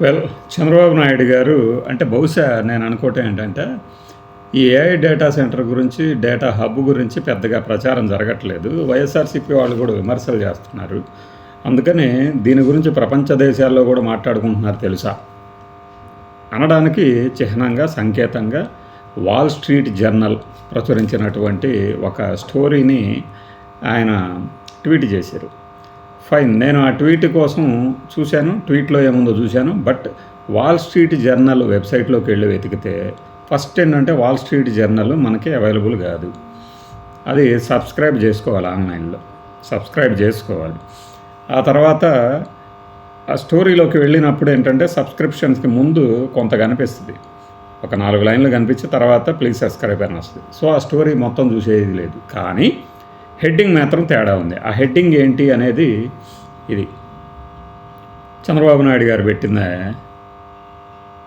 Well Chandrababu Naidu గారు అంటే బహుశా నేను అనుకోవటం ఏంటంటే ఈ ఏఐ డేటా సెంటర్ గురించి డేటా హబ్ గురించి పెద్దగా ప్రచారం జరగట్లేదు. వైఎస్ఆర్సీపీ వాళ్ళు కూడా విమర్శలు చేస్తున్నారు. అందుకని దీని గురించి ప్రపంచ దేశాల్లో కూడా మాట్లాడుకుంటున్నారు తెలుసా? అనడానికి చిహ్నంగా సంకేతంగా వాల్ స్ట్రీట్ జర్నల్ ప్రచురించినటువంటి ఒక స్టోరీని ఆయన ట్వీట్ చేశారు. ఫైన్. నేను ఆ ట్వీట్ కోసం చూశాను ట్వీట్లో ఏముందో చూశాను బట్ వాల్ స్ట్రీట్ జర్నల్ వెబ్సైట్లోకి వెళ్ళి వెతికితే ఫస్ట్ ఏంటంటే వాల్ స్ట్రీట్ జర్నల్ మనకి అవైలబుల్ కాదు. అది సబ్స్క్రైబ్ చేసుకోవాలి ఆన్లైన్లో. సబ్స్క్రైబ్ చేసుకోవాలి. ఆ తర్వాత ఆ స్టోరీలోకి వెళ్ళినప్పుడు ఏంటంటే సబ్స్క్రిప్షన్స్కి ముందు కొంత కనిపిస్తుంది. ఒక నాలుగు లైన్లు కనిపించి తర్వాత ప్లీజ్ సబ్స్క్రైబ్ అని వస్తుంది. సో ఆ స్టోరీ మొత్తం చూసేది లేదు. కానీ హెడ్డింగ్ మాత్రం తేడా ఉంది. ఆ హెడ్డింగ్ ఏంటి అనేది ఇది. చంద్రబాబు నాయుడు గారు పెట్టిన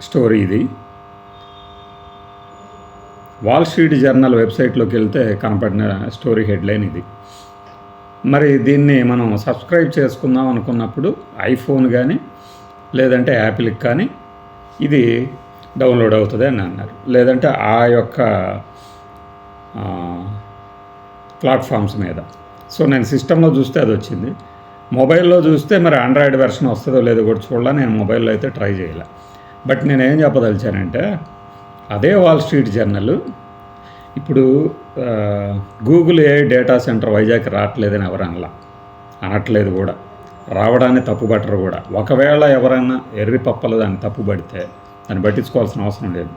స్టోరీ ఇది. వాల్ స్ట్రీట్ జర్నల్ వెబ్సైట్లోకి వెళ్తే కనపడిన స్టోరీ హెడ్లైన్ ఇది. మరి దీన్ని మనం సబ్స్క్రైబ్ చేసుకుందాం అనుకున్నప్పుడు ఐఫోన్ కానీ లేదంటే యాపిల్కి కానీ ఇది డౌన్లోడ్ అవుతుంది అని అన్నారు. లేదంటే ఆ యొక్క ప్లాట్ఫామ్స్ మీద. సో నేను సిస్టంలో చూస్తే అది వచ్చింది. మొబైల్లో చూస్తే మరి ఆండ్రాయిడ్ వెర్షన్ వస్తుందో లేదో కూడా చూడాల నేను మొబైల్లో అయితే ట్రై చేయలే. బట్ నేను ఏం చెప్పదలిచానంటే అదే వాల్ స్ట్రీట్ జర్నల్ ఇప్పుడు Google a data center Vizag రావట్లేదని ఎవరు అనలా అనట్లేదు కూడా. రావడాన్ని తప్పుపట్టరు కూడా. ఒకవేళ ఎవరైనా ఎర్రి పప్పలు దాన్ని తప్పుపడితే దాన్ని పట్టించుకోవాల్సిన అవసరం లేదు.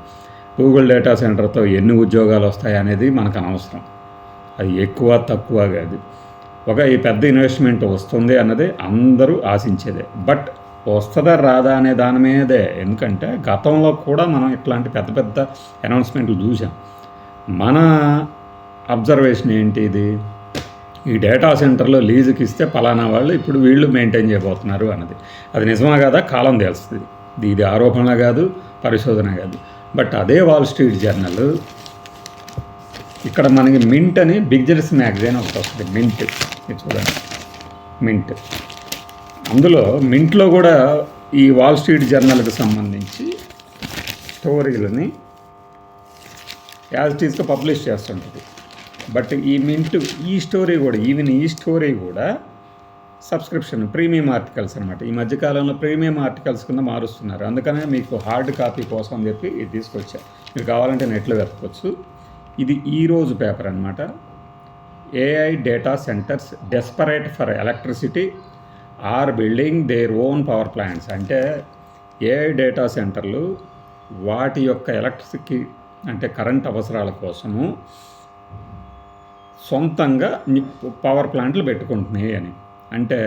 గూగుల్ డేటా సెంటర్తో ఎన్ని ఉద్యోగాలు వస్తాయి అనేది మనకు అనవసరం. అది ఎక్కువ తక్కువ కాదు ఒక ఈ పెద్ద ఇన్వెస్ట్మెంట్ వస్తుంది అన్నది అందరూ ఆశించేదే. బట్ వస్తుందా రాదా అనే దాని మీదే ఎందుకంటే గతంలో కూడా మనం ఇట్లాంటి పెద్ద పెద్ద అనౌన్స్మెంట్లు చూసాం మన అబ్జర్వేషన్ ఏంటి ఇది? ఈ డేటా సెంటర్లో లీజుకి ఇస్తే పలానా వాళ్ళు ఇప్పుడు వీళ్ళు మెయింటైన్ చేయబోతున్నారు అన్నది. అది నిజమా కాదా? కాలం తెలుస్తుంది. ఇది ఇది ఆరోపణ కాదు పరిశోధన కాదు. బట్ అదే వాల్ స్ట్రీట్ జర్నల్ ఇక్కడ మనకి మింట్ అని బిగ్జర్స్ మ్యాగజైన్ ఒకటి వస్తుంది. మింట్ ఇది చూడండి. మింట్ అందులో మింట్లో కూడా ఈ వాల్ స్ట్రీట్ జర్నల్కి సంబంధించి స్టోరీలని యాజ్ ఇట్ పబ్లిష్ చేస్తుంటుంది. బట్ ఈ మింట్ ఈ స్టోరీ కూడా ఈవెన్ ఈ స్టోరీ కూడా సబ్స్క్రిప్షన్ ప్రీమియం ఆర్టికల్స్ అనమాట ఈ మధ్యకాలంలో ప్రీమియం ఆర్టికల్స్ కింద మారుస్తున్నారు. అందుకనే మీకు హార్డ్ కాపీ కోసం అని చెప్పి ఇది తీసుకొచ్చా. మీరు కావాలంటే నెట్లో వెతకొచ్చు. ఇది ఈరోజు పేపర్ అనమాట AI data centers desperate for electricity are building their own power plants అంటే ఏఐ డేటా సెంటర్లు వాటి యొక్క ఎలక్ట్రిసిటీ అంటే కరెంట్ అవసరాల కోసము సొంతంగా పవర్ ప్లాంట్లు పెట్టుకుంటున్నాయి అని. అంటే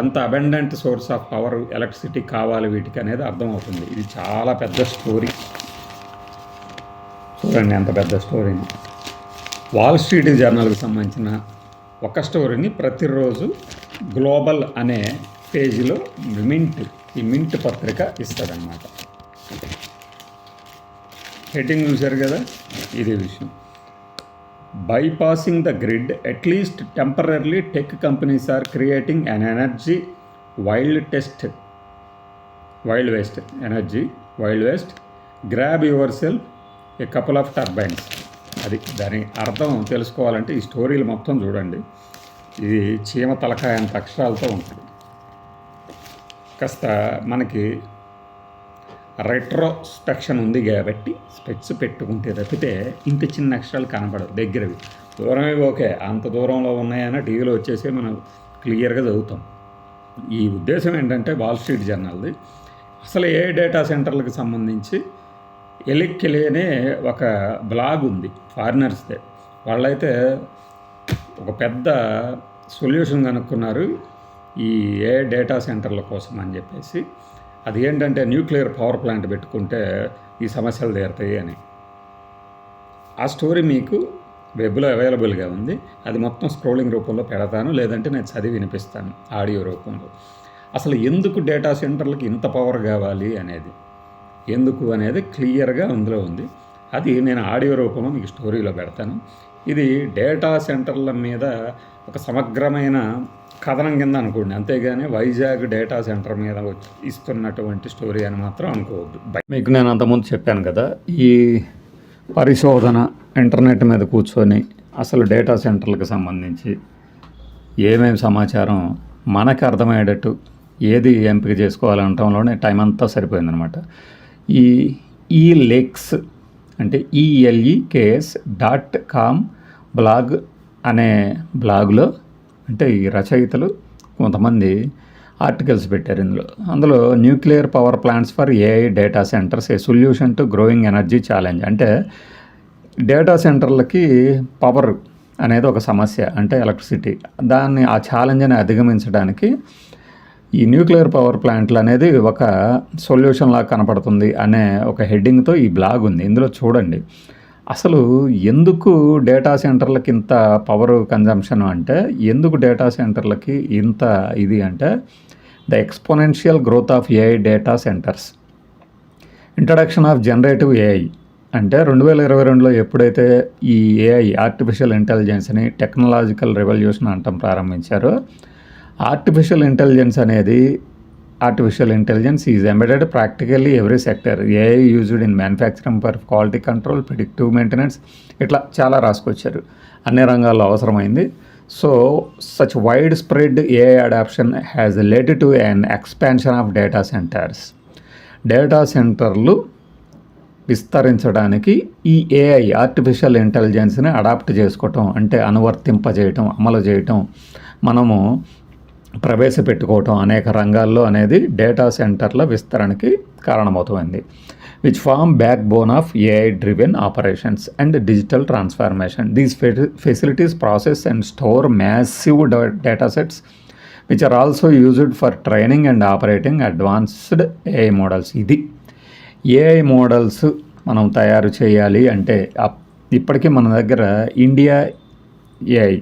ఎంత abundant source of power electricity కావాలి వీటికి అనేది అర్థమవుతుంది. ఇది చాలా పెద్ద స్టోరీ చూడండి అంత పెద్ద స్టోరీని వాల్ స్ట్రీట్ జర్నల్కి సంబంధించిన ఒక స్టోరీని ప్రతిరోజు గ్లోబల్ అనే పేజీలో మింట్ ఈ మింట్ పత్రిక ఇస్తారన్నమాట హెడ్డింగ్ చూశారు కదా? ఇదే విషయం. Bypassing the grid at least temporary tech companies are creating an energy wild test wild west energy wild west grab yourself a couple of turbines అది దాని అర్థం తెలుసుకోవాలంటే ఈ స్టోరీలు మొత్తం చూడండి. ఇది చీమ తలకాయ అంత అక్షరాలతో ఉంటుంది. కాస్త మనకి రెట్రోస్పెక్షన్ ఉంది కాబట్టి స్పెక్స్ పెట్టుకుంటే తప్పితే ఇంత చిన్న అక్షరాలు కనపడవు దగ్గరవి. దూరమే ఓకే. అంత దూరంలో ఉన్నాయని టీవీలో వచ్చేసి మనం క్లియర్గా చదువుతాం. ఈ ఉద్దేశం ఏంటంటే వాల్ స్ట్రీట్ జర్నల్ది అసలు ఏ డేటా సెంటర్లకు సంబంధించి ఎలిక్కెలి అనే ఒక బ్లాగ్ ఉంది ఫారినర్స్దే. వాళ్ళైతే ఒక పెద్ద సొల్యూషన్ కనుక్కున్నారు ఈ ఏ డేటా సెంటర్ల కోసం అని చెప్పేసి. అది ఏంటంటే న్యూక్లియర్ పవర్ ప్లాంట్ పెట్టుకుంటే ఈ సమస్యలు తీరుతాయి అని. ఆ స్టోరీ మీకు వెబ్లో అవైలబుల్గా ఉంది. అది మొత్తం స్క్రోలింగ్ రూపంలో పెడతాను లేదంటే నేను చదివి వినిపిస్తాను ఆడియో రూపంలో. అసలు ఎందుకు డేటా సెంటర్లకు ఇంత పవర్ కావాలి అనేది. ఎందుకు అనేది క్లియర్గా అందులో ఉంది. అది నేను ఆడియో రూపంలో మీకు స్టోరీలో పెడతాను. ఇది డేటా సెంటర్ల మీద ఒక సమగ్రమైన కథనం కింద అనుకోండి. అంతేగాని వైజాగ్ డేటా సెంటర్ మీద వచ్చి ఇస్తున్నటువంటి స్టోరీ అని మాత్రం అనుకోవద్దు. మీకు నేను అంతకుముందు చెప్పాను కదా ఈ పరిశోధన ఇంటర్నెట్ మీద కూర్చొని అసలు డేటా సెంటర్లకు సంబంధించి ఏమేమి సమాచారం మనకు అర్థమయ్యేటట్టు ఏది ఎంపిక చేసుకోవాలనటంలోనే టైం అంతా సరిపోయిందనమాట. ఈ ఈ లెక్స్ అంటే ఈఎల్ఈకేఎస్ డాట్ కామ్ బ్లాగ్ అనే బ్లాగ్లో అంటే ఈ రచయితలు కొంతమంది ఆర్టికల్స్ పెట్టారు ఇందులో. అందులో nuclear power plants for AI data centers a solution to growing energy challenge అంటే డేటా సెంటర్లకి పవర్ అనేది ఒక సమస్య అంటే ఎలక్ట్రిసిటీ దాన్ని ఆ ఛాలెంజ్ని అధిగమించడానికి ఈ న్యూక్లియర్ పవర్ ప్లాంట్లు అనేది ఒక సొల్యూషన్ లాగా కనపడుతుంది అనే ఒక హెడ్డింగ్తో ఈ బ్లాగ్ ఉంది. ఇందులో చూడండి. అసలు ఎందుకు డేటా సెంటర్లకి ఇంత పవర్ కన్జంప్షన్ అంటే ఎందుకు డేటా సెంటర్లకి ఇంత ఇది అంటే the exponential growth of AI data centers. Introduction of generative AI అంటే రెండు వేల ఇరవై రెండులో ఎప్పుడైతే ఈ ఏఐ ఆర్టిఫిషియల్ ఇంటెలిజెన్స్ని టెక్నాలజికల్ రెవల్యూషన్ అంటాం ప్రారంభించారో ఆర్టిఫిషియల్ ఇంటెలిజెన్స్ అనేది artificial intelligence is embedded practically every sector AI used in manufacturing for quality control predictive maintenance ఇట్లా చాలా రాసుకొచ్చారు. అన్ని రంగాల్లో అవసరమైంది. So such wide spread AI adoption has led to an expansion of data centers data సెంటర్లు విస్తరించడానికి ఈ AI artificial ఇంటెలిజెన్స్ని అడాప్ట్ చేసుకోవటం అంటే అనువర్తింపజేయటం అమలు చేయటం మనము ప్రవేశపెట్టుకోవటం అనేక రంగాల్లో అనేది డేటా సెంటర్ల విస్తరణకి కారణమవుతుంది. Which form backbone of AI driven operations and digital transformation these facilities process and store massive data sets which are also used for training and operating advanced AI models ఇది ఏఐ మోడల్స్ మనం తయారు చేయాలి అంటే up- ఇప్పటికీ మన దగ్గర India AI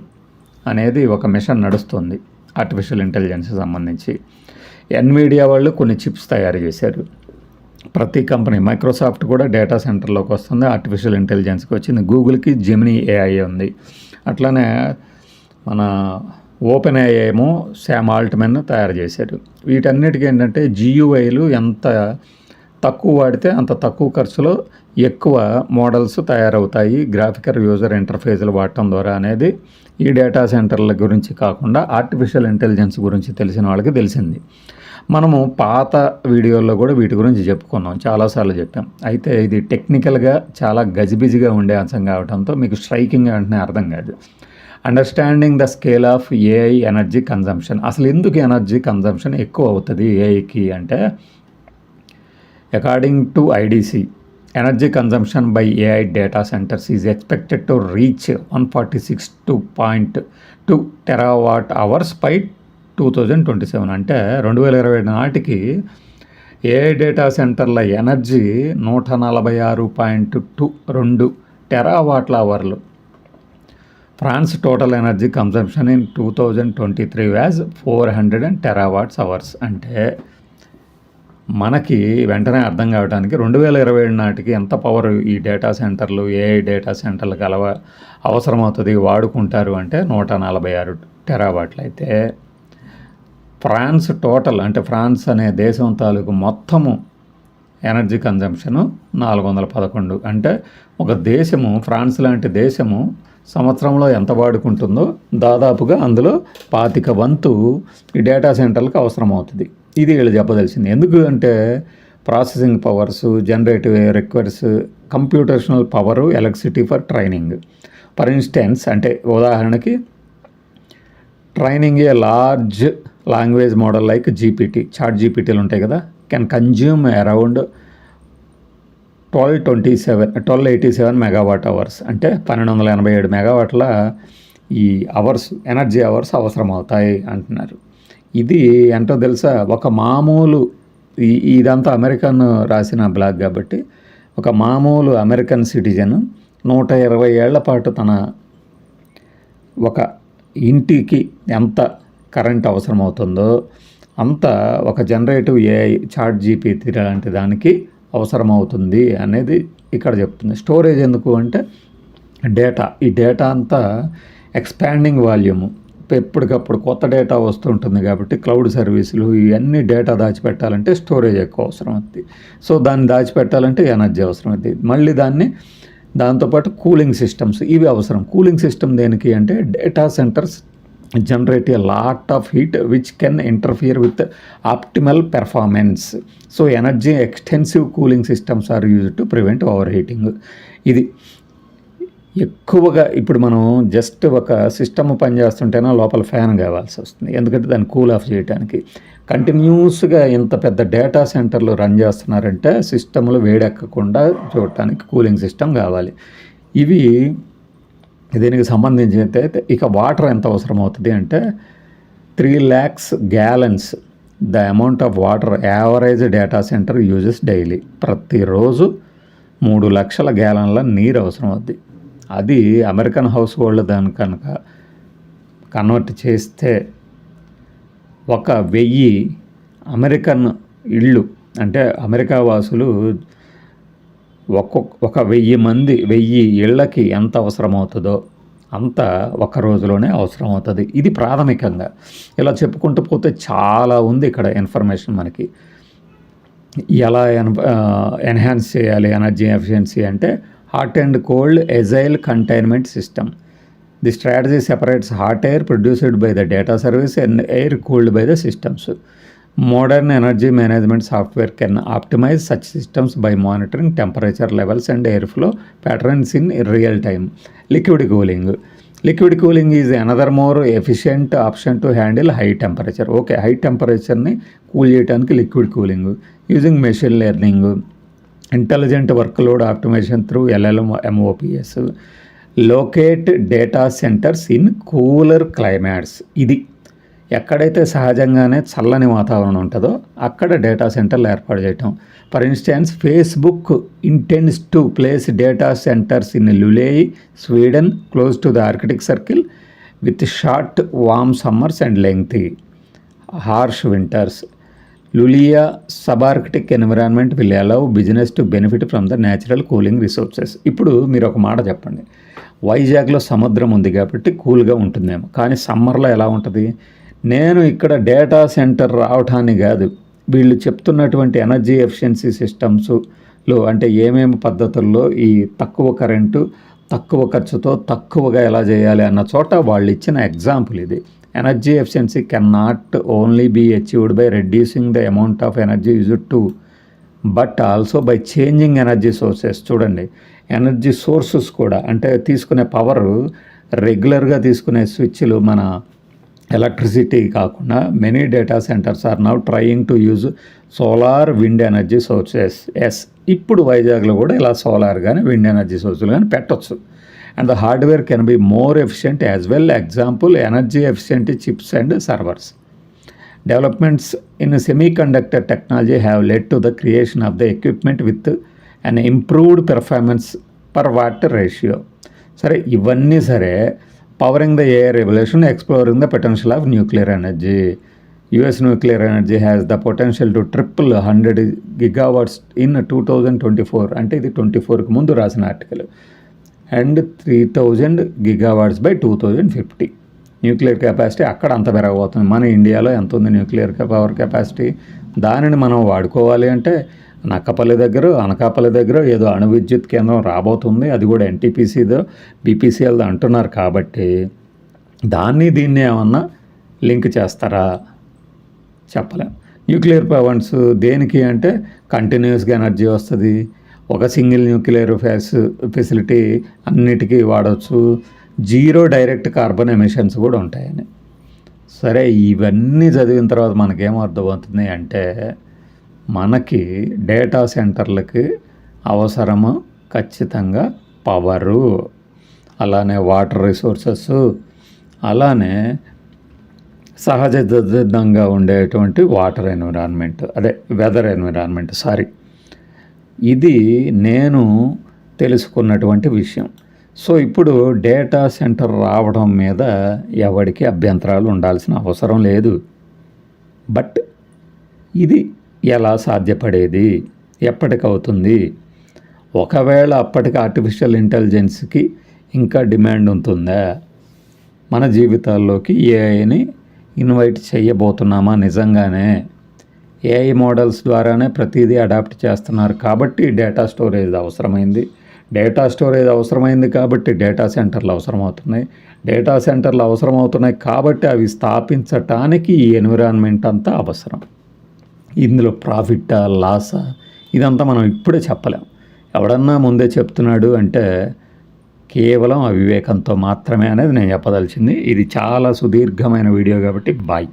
అనేది ఒక మిషన్ నడుస్తుంది. ఆర్టిఫిషియల్ ఇంటెలిజెన్స్ సంబంధించి. ఎన్మీడియా వాళ్ళు కొన్ని చిప్స్ తయారు చేశారు. ప్రతి కంపెనీ మైక్రోసాఫ్ట్ కూడా డేటా సెంటర్లోకి వస్తుంది ఆర్టిఫిషియల్ ఇంటెలిజెన్స్కి వచ్చింది. గూగుల్కి జెమినీ ఏఐ ఉంది. అట్లానే మన ఓపెన్ ఏఐ ఏమో శామ్ ఆల్ట్మెన్ తయారు చేశారు. వీటన్నిటికీ ఏంటంటే జియుఐలు ఎంత తక్కువ వాడితే అంత తక్కువ ఖర్చులో ఎక్కువ మోడల్స్ తయారవుతాయి. గ్రాఫికల్ యూజర్ ఇంటర్ఫేస్లు వాడటం ద్వారా అనేది ఈ డేటా సెంటర్ల గురించి కాకుండా ఆర్టిఫిషియల్ ఇంటెలిజెన్స్ గురించి తెలిసిన వాళ్ళకి తెలిసింది. మనము పాత వీడియోల్లో కూడా వీటి గురించి చెప్పుకున్నాం. చాలాసార్లు చెప్పాం. అయితే ఇది టెక్నికల్గా చాలా గజిబిజిగా ఉండే అంశం కావడంతో మీకు స్ట్రైకింగ్ వెంటనే అర్థం కాదు. Understanding the scale of AI energy consumption అసలు ఎందుకు ఎనర్జీ కన్జంప్షన్ ఎక్కువ అవుతుంది ఏఐకి అంటే according to IDC energy consumption by AI data centres is expected to reach one forty six two point two terawatt hours pi two thousand twenty seven అంటే రెండు వేల ఇరవై నాటికి ఏఐ డేటా సెంటర్ల ఎనర్జీ నూట నలభై ఆరు పాయింట్ టూ రెండు టెరావాట్ల అవర్లు France total energy consumption in two thousand twenty three was four hundred and terawatts hours అంటే మనకి వెంటనే అర్థం కావడానికి రెండు వేల ఇరవై ఏడు నాటికి ఎంత పవర్ ఈ డేటా సెంటర్లు ఏఐ డేటా సెంటర్లు కలవ అవసరమవుతుంది వాడుకుంటారు అంటే నూట నలభై ఆరు టెరావాట్లు. అయితే ఫ్రాన్స్ టోటల్ అంటే ఫ్రాన్స్ అనే దేశం తాలూకు మొత్తము ఎనర్జీ కన్జంప్షను నాలుగు వందల పదకొండు. అంటే ఒక దేశము ఫ్రాన్స్ లాంటి దేశము సంవత్సరంలో ఎంత వాడుకుంటుందో దాదాపుగా అందులో పాతిక వంతు ఈ డేటా సెంటర్లకు అవసరం అవుతుంది ఇది వీళ్ళు చెప్పదలిసింది. ఎందుకు అంటే processing powers generative requires computational power electricity for training. For instance అంటే ఉదాహరణకి training a large language model like GPT chat జీపీటీలు ఉంటాయి కదా can consume around twelve twenty seven twelve eighty seven megawatt hours. అంటే పన్నెండు వందల ఎనభై ఏడు మెగావాట్ల ఈ అవర్స్ ఎనర్జీ అవర్స్ అవసరం అవుతాయి అంటున్నారు. ఇది ఎంతో తెలుసా? ఒక మామూలు ఇదంతా అమెరికన్ రాసిన బ్లాగ్ కాబట్టి ఒక మామూలు అమెరికన్ సిటిజన్ నూట ఇరవై ఏళ్ళ పాటు తన ఒక ఇంటికి ఎంత కరెంట్ అవసరమవుతుందో అంత ఒక జనరేటివ్ ఏఐ చాట్ జీపీటీ లాంటి దానికి అవసరమవుతుంది అనేది ఇక్కడ చెప్తుంది. స్టోరేజ్ ఎందుకు అంటే డేటా. ఈ డేటా అంతా ఎక్స్పాండింగ్ వాల్యూము. ఎప్పటికప్పుడు కొత్త డేటా వస్తుంటుంది కాబట్టి క్లౌడ్ సర్వీసులు ఇవన్నీ డేటా దాచిపెట్టాలంటే స్టోరేజ్ ఎక్కువ అవసరం అవుతుంది సో దాన్ని దాచిపెట్టాలంటే ఎనర్జీ అవసరం అవుతుంది మళ్ళీ దాన్ని దాంతోపాటు కూలింగ్ సిస్టమ్స్ ఇవి అవసరం. కూలింగ్ సిస్టమ్ దేనికి అంటే data centres generate a lot of heat which can interfere with optimal performance. So energy extensive cooling systems are use to prevent over heating. ఇది ఎక్కువగా ఇప్పుడు మనం జస్ట్ ఒక సిస్టమ్ పనిచేస్తుంటేనే లోపల ఫ్యాన్ కావాల్సి వస్తుంది. ఎందుకంటే దాన్ని కూల్ ఆఫ్ చేయడానికి కంటిన్యూస్గా ఇంత పెద్ద డేటా సెంటర్లు రన్ చేస్తున్నారంటే సిస్టమ్లు వేడెక్కకుండా చూడటానికి కూలింగ్ సిస్టమ్ కావాలి. ఇవి దీనికి సంబంధించి అయితే ఇక వాటర్ ఎంత అవసరం అవుతుంది అంటే three lakhs gallons the amount of water average data centre uses daily. ప్రతిరోజు మూడు లక్షల గ్యాలన్ల నీరు అవసరం అవుద్ది. అది అమెరికన్ హౌస్ హోల్డ్ దాని కనుక కన్వర్ట్ చేస్తే ఒక వెయ్యి అమెరికన్ ఇళ్ళు అంటే అమెరికా వాసులు ఒక్కొక్క ఒక వెయ్యి మంది వెయ్యి ఇళ్ళకి ఎంత అవసరం అవుతుందో అంత ఒక రోజులోనే అవసరం అవుతుంది ఇది ప్రాథమికంగా. ఇలా చెప్పుకుంటూ పోతే చాలా ఉంది ఇక్కడ ఇన్ఫర్మేషన్ మనకి. ఎలా ఎన్ ఎన్హాన్స్ చేయాలి ఎనర్జీ ఎఫిషియన్సీ అంటే hot and cold agile containment system the strategy separates hot air produced by the data service and air cooled by the systems modern energy management software can optimise such systems by monitoring temperature levels and air flow patterns in real time liquid cooling liquid cooling is another more efficient option to handle high temperature okay high టెంపరేచర్ని cool చేయడానికి liquid cooling using machine learning intelligent workload optimisation through LLM MOPS locate data centres in cooler climates. ఇది ఎక్కడైతే సహజంగానే చల్లని వాతావరణం ఉంటుందో అక్కడ data సెంటర్లు ఏర్పాటు చేయటం. For instance Facebook intends to place data centres in Lulea Sweden close to the Arctic circle with short warm summers and lengthy. Harsh winters. Lulea subarctic environment will allow business to benefit from the natural cooling resources ఇప్పుడు మీరు ఒక మాట చెప్పండి. వైజాగ్లో సముద్రం ఉంది కాబట్టి కూల్గా ఉంటుందేమో. కానీ సమ్మర్లో ఎలా ఉంటుంది? నేను ఇక్కడ డేటా సెంటర్ రావటాన్ని కాదు. వీళ్ళు చెప్తున్నటువంటి ఎనర్జీ ఎఫిషియన్సీ సిస్టమ్స్లో అంటే ఏమేమి పద్ధతుల్లో ఈ తక్కువ కరెంటు తక్కువ ఖర్చుతో తక్కువగా ఎలా చేయాలి అన్న చోట వాళ్ళు ఇచ్చిన ఎగ్జాంపుల్ ఇది. Energy efficiency can not only be achieved by reducing the amount of energy use to but also by changing energy sources. చూడండి ఎనర్జీ సోర్సెస్ కూడా అంటే తీసుకునే పవర్ రెగ్యులర్గా తీసుకునే స్విచ్లు మన ఎలక్ట్రిసిటీ కాకుండా many data centres are now trying to use solar wind energy sources. Yes ఇప్పుడు వైజాగ్లో కూడా ఇలా సోలార్ కానీ విండ్ ఎనర్జీ సోర్సులు కానీ పెట్టచ్చు. And the hardware can be more efficient as well example energy efficient chips and servers developments in semi conductor technology have led to the creation of the equipment with an improved performance per watt ratio సరే ఇవన్నీ సరే powering the air revolution exploring the potential of nuclear energy US nuclear energy has the potential to triple hundred gigawatts in two thousand twenty four అంటే ఇది twenty ఫోర్కి ముందు రాసిన article and three thousand gigawatts by two thousand fifty. Nuclear capacity అక్కడ అంత పెరగబోతుంది. మన ఇండియాలో ఎంత ఉంది న్యూక్లియర్ పవర్ కెపాసిటీ? దానిని మనం వాడుకోవాలి అంటే నక్కపల్లి దగ్గర అనకాపల్లి దగ్గర ఏదో అణు విద్యుత్ కేంద్రం రాబోతుంది. అది కూడా ఎన్టీపీసీదో బీపీసీఎల్దో అంటున్నారు కాబట్టి దాన్ని దీన్ని ఏమన్నా లింక్ చేస్తారా? చెప్పలేం. న్యూక్లియర్ పవర్స్ దేనికి అంటే కంటిన్యూస్గా ఎనర్జీ వస్తుంది. ఒక సింగిల్ న్యూక్లియర్ ఫ్యాస్ ఫెసిలిటీ అన్నిటికీ వాడవచ్చు జీరో డైరెక్ట్ కార్బన్ ఎమిషన్స్ కూడా ఉంటాయని. సరే ఇవన్నీ చదివిన తర్వాత మనకేం అర్థమవుతుంది అంటే మనకి డేటా సెంటర్లకి అవసరము ఖచ్చితంగా పవరు. అలానే వాటర్ రిసోర్సెస్. అలానే సహజ సిద్ధంగా ఉండేటువంటి వాటర్ ఎన్విరాన్మెంట్ అదే వెదర్ ఎన్విరాన్మెంట్ సారీ. ఇది నేను తెలుసుకున్నటువంటి విషయం. సో ఇప్పుడు డేటా సెంటర్ రావడం మీద ఎవరికి అభ్యంతరాలు ఉండాల్సిన అవసరం లేదు. బట్ ఇది ఎలా సాధ్యపడేది? ఎప్పటికవుతుంది? ఒకవేళ అప్పటికి ఆర్టిఫిషియల్ ఇంటెలిజెన్స్కి ఇంకా డిమాండ్ ఉంటుందా? మన జీవితాల్లోకి ఏఐని ఇన్వైట్ చేయబోతున్నామా నిజంగానే? ఏఐ మోడల్స్ ద్వారానే ప్రతిదీ అడాప్ట్ చేస్తున్నారు. కాబట్టి డేటా స్టోరేజ్ అవసరమైంది. డేటా స్టోరేజ్ అవసరమైంది కాబట్టి డేటా సెంటర్లు అవసరమవుతున్నాయి. డేటా సెంటర్లు అవసరమవుతున్నాయి కాబట్టి అవి స్థాపించటానికి ఈ ఎన్విరాన్మెంట్ అంతా అవసరం. ఇందులో ప్రాఫిట్టా లాసా ఇదంతా మనం ఇప్పుడే చెప్పలేం. ఎవడన్నా ముందే చెప్తున్నాడు అంటే కేవలం అవివేకంతో మాత్రమే అనేది నేను చెప్పదలిచింది. ఇది చాలా సుదీర్ఘమైన వీడియో కాబట్టి బాయ్